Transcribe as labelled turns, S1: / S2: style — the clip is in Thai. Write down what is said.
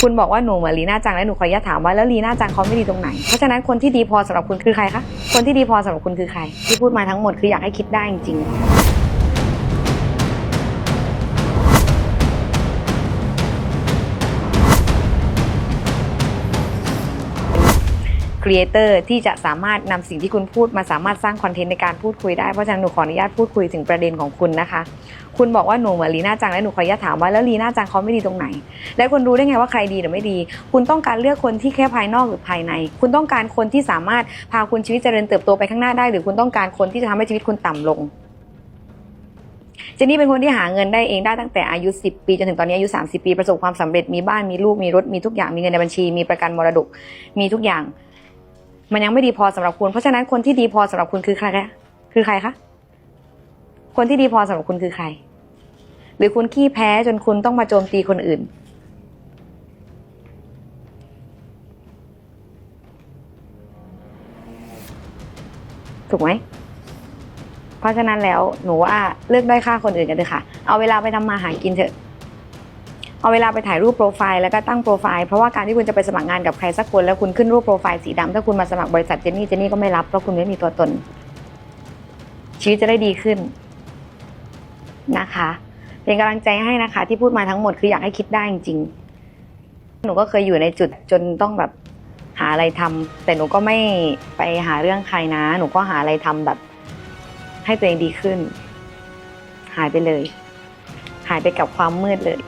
S1: คุณบอกว่าหนูเหมือนลีน่าจังและหนูขออนุญาตถามว่าแล้วลีน่าจังเขาไม่ดีตรงไหน เพราะฉะนั้นคนที่ดีพอสำหรับคุณคือใครคะ คนที่ดีพอสำหรับคุณคือใคร ที่พูดมาทั้งหมดคืออยากให้คิดได้จริงๆ ครีเอเตอร์ที่จะสามารถนำสิ่งที่คุณพูดมาสามารถสร้างคอนเทนต์ในการพูดคุยได้ เพราะฉะนั้นหนูขออนุญาตพูดคุยถึงประเด็นของคุณนะคะ คุณบอกว่าหนูเหมือนลีน่าจังและหนูขออนุญาตถามว่าแล้วลีน่าจังเขาไม่ดีตรงไหน และคุณรู้ได้ไงว่าใครดีหรือไม่ดี คุณต้องการเลือกคนที่แค่ภายนอกหรือภายใน คุณต้องการคนที่สามารถพาคุณชีวิตเจริญเติบโตไปข้างหน้าได้ หรือคุณต้องการคนที่จะทำให้ชีวิตคุณต่ำลงเจนนี่เป็นคนที่หาเงินได้เองได้ตั้งแต่อายุ 10 ปีจนถึงตอนนี้อายุ 30 ปีประสบความสำเร็จมีบ้านมีลูกมีรถมีทุกอย่างมีเงินในบัญชี มีประกันมรดกมีทุกอย่าง มันยังไม่ดีพอสำหรับคุณ เพราะฉะนั้นคนที่ดีพอสำหรับคุณคือใครคะคือใครคะคนที่ดีพอสำหรับคุณคือใคร หรือคุณขี้แพ้จนคุณต้องมาโจมตีคนอื่น ถูกไหมเพราะฉะนั้นแล้วหนูว่าเลือกได้ค่าคนอื่นกันเถอะค่ะ เอาเวลาไปทำมาหากินเถอะ เอาเวลาไปถ่ายรูปโปรไฟล์แล้วก็ตั้งโปรไฟล์เพราะว่าการที่คุณจะไปสมัครงานกับใครสักคนแล้วคุณขึ้นรูปโปรไฟล์สีดำถ้าคุณมาสมัครบริษัทเจนนี่เจนนี่ก็ไม่รับเพราะคุณไม่มีตัวตน ชีวิตจะได้ดีขึ้นนะคะ เป็นกำลังใจให้นะคะ ที่พูดมาทั้งหมดคืออยากให้คิดได้จริงๆหนูก็เคยอยู่ในจุดจนต้องแบบหาอะไรทำแต่หนูก็ไม่ไปหาเรื่องใครนะ หนูก็หาอะไรทำแบบ ให้ตัวเองดีขึ้น หายไปเลย หายไปกับความมืดเลย